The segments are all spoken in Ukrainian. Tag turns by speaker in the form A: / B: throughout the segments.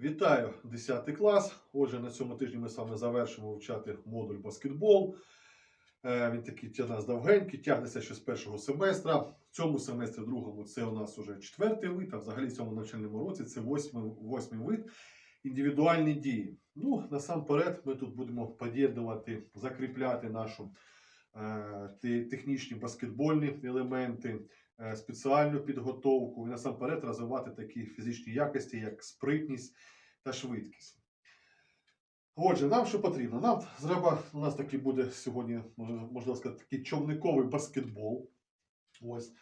A: Вітаю 10 клас. Отже, на цьому тижні ми саме завершимо вивчати модуль баскетбол. Е, Він такий для нас довгенький, тягнеться ще з першого семестра. В цьому семестрі другому це у нас вже четвертий вид, а взагалі в цьому навчальному році це восьмий, восьмий вид індивідуальні дії. Ну, насамперед, ми тут будемо поєднувати, закріпляти нашу технічні баскетбольні елементи, е, спеціальну підготовку і насамперед розвивати такі фізичні якості, як спритність та швидкість. Отже, нам що потрібно? Нам треба, у нас такий буде сьогодні, можна сказати, такий човниковий баскетбол. Ось.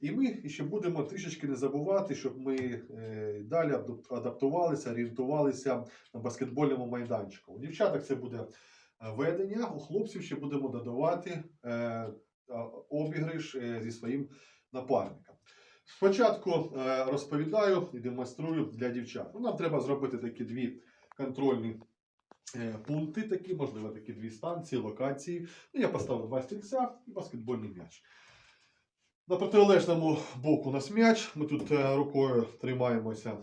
A: І ми ще будемо трішечки не забувати, щоб ми е, далі адаптувалися, орієнтувалися на баскетбольному майданчику. У дівчаток це буде е, ведення, у хлопців ще будемо додавати е, е, зі своїм напарником. Спочатку е, розповідаю і демонструю для дівчат. Ну, нам треба зробити такі дві контрольні е, пункти, такі, можливо, такі дві станції, локації. Ну, я поставив два стільця і баскетбольний м'яч. На протилежному боку у нас м'яч. Ми тут е, рукою тримаємося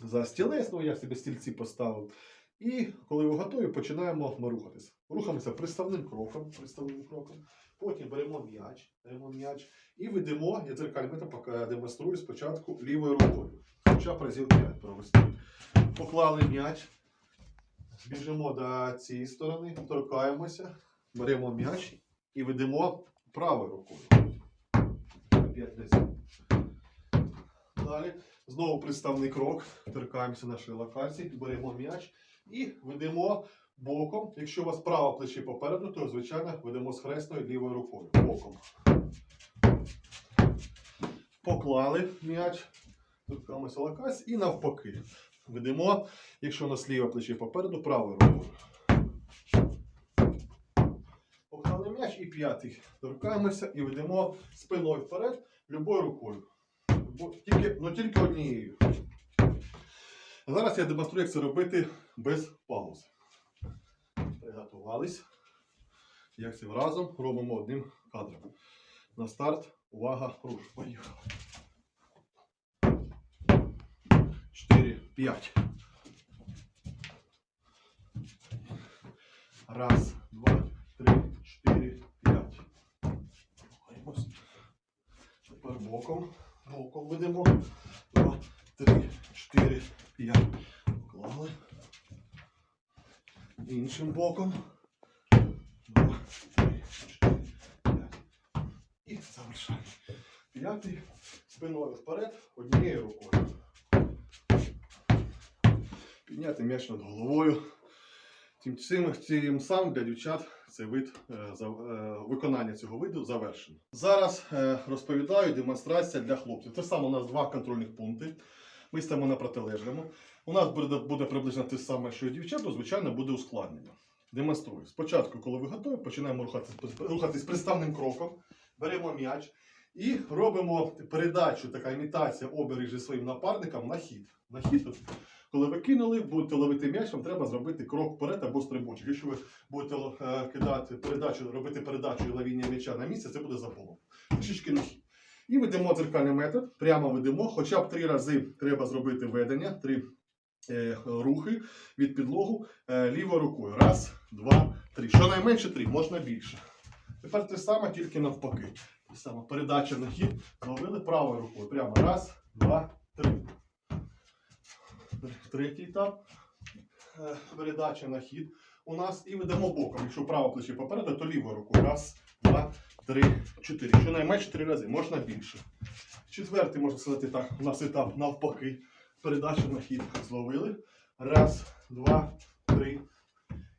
A: за стілець, ну я собі стільці поставив. І коли ви готові, починаємо ми рухатися. Рухаємося приставним кроком, приставним кроком. Потім беремо м'яч, беремо м'яч і ведемо, я дзеркальним методом демонструю спочатку лівою рукою. Хоча б разів 5 провести. Поклали м'яч, біжимо до цієї сторони, торкаємося, беремо м'яч і ведемо правою рукою. 5 разів. Далі знову приставний крок, торкаємося нашої локації, беремо м'яч і ведемо боком. Якщо у вас праве плече попереду, то звичайно ведемо з хресною лівою рукою. Боком. Поклали м'яч, торкаємося локації і навпаки. Ведемо, якщо у нас ліве плече попереду, правою рукою. Поклали м'яч і п'ятий. Торкаємося і ведемо спиною вперед, любою рукою. Тільки, ну, тільки однією. Зараз я демонструю, як це робити без паузи. Приготувались. Як це разом робимо одним кадром. На старт, увага, руш. Поїхали. 4, 5. Раз, два, три, чотири, п'ять. Тепер боком. Боком ведемо. Два, три, чотири, п'ять. Поклали. Іншим боком. Два, три, чотири, п'ять. І завершаємо. П'ятий. Спиною вперед, однією рукою. Підняти м'яч над головою. Тим, цим, цим самим для дівчат цей вид е, е, виконання цього виду завершено. Зараз е, розповідаю демонстрація для хлопців. Це саме у нас два контрольних пункти. Ми стаємо на протилежному. У нас буде, буде приблизно те саме, що і дівчат, то, звичайно, буде ускладнення. Демонструю. Спочатку, коли ви готові, починаємо рухатись, рухатись приставним кроком, беремо м'яч і робимо передачу, така імітація обережі своїм напарникам на хід. На хід, коли ви кинули, будете ловити м'яч, вам треба зробити крок вперед або стрибочок. Якщо ви будете е, кидати передачу, робити передачу і ловіння м'яча на місце, це буде заболом. Трішечки на хід. І ведемо дзеркальний метод, прямо ведемо, хоча б три рази треба зробити ведення, три е, рухи від підлогу е, лівою рукою. Раз, два, три. Щонайменше три, можна більше. Тепер те саме, тільки навпаки. Те саме передача на хід, зловили правою рукою. Прямо раз, два, три. Третій етап. Е, Передача на хід у нас і ведемо боком. Якщо праве плече попереду, то лівою рукою. Раз, два, три, чотири. Щонайменше три рази, можна більше. Четвертий, можна сказати так, у нас етап навпаки. Передача на хід зловили. Раз, два, три.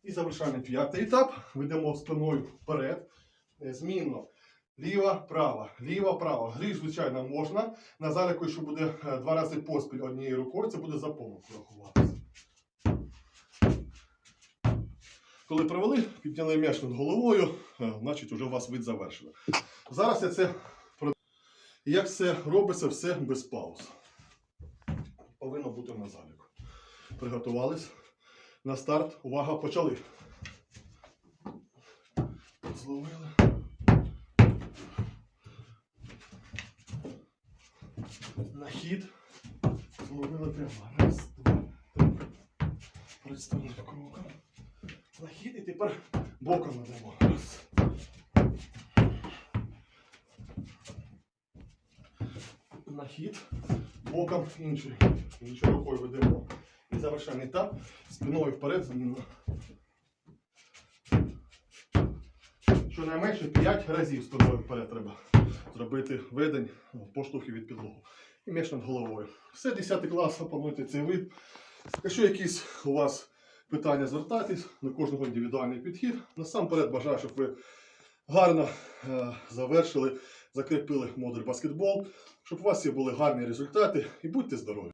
A: І завершаємо п'ятий етап. Ведемо спиною вперед. Е, Змінно. Ліва, права, ліва, права. Гріх, звичайно, можна. На заліку, що буде е, два рази поспіль однією рукою, це буде за помилку рахуватися. Коли провели, підняли м'яч над головою, е, значить вже у вас вид завершено. Зараз я це про- як це робиться все без пауз. Повинно бути на заліку. Приготувались. На старт. Увага, почали. Зловили. На хід. Зловили прямо. Раз, два, три. Підставним кроком. Нахід і тепер боком ведемо. Нахід. Боком іншою. Іншою рукою ведемо. І завершальний етап. Спиною вперед замінно. Щонайменше 5 разів спиною вперед треба зробити ведень поштовхи від підлогу. І м'яч над головою. Все, 10 клас, опануйте цей вид. Якщо якісь у вас питання, звертайтесь, на кожного індивідуальний підхід. Насамперед бажаю, щоб ви гарно е, завершили, закріпили модуль баскетбол, щоб у вас всі були гарні результати і будьте здорові!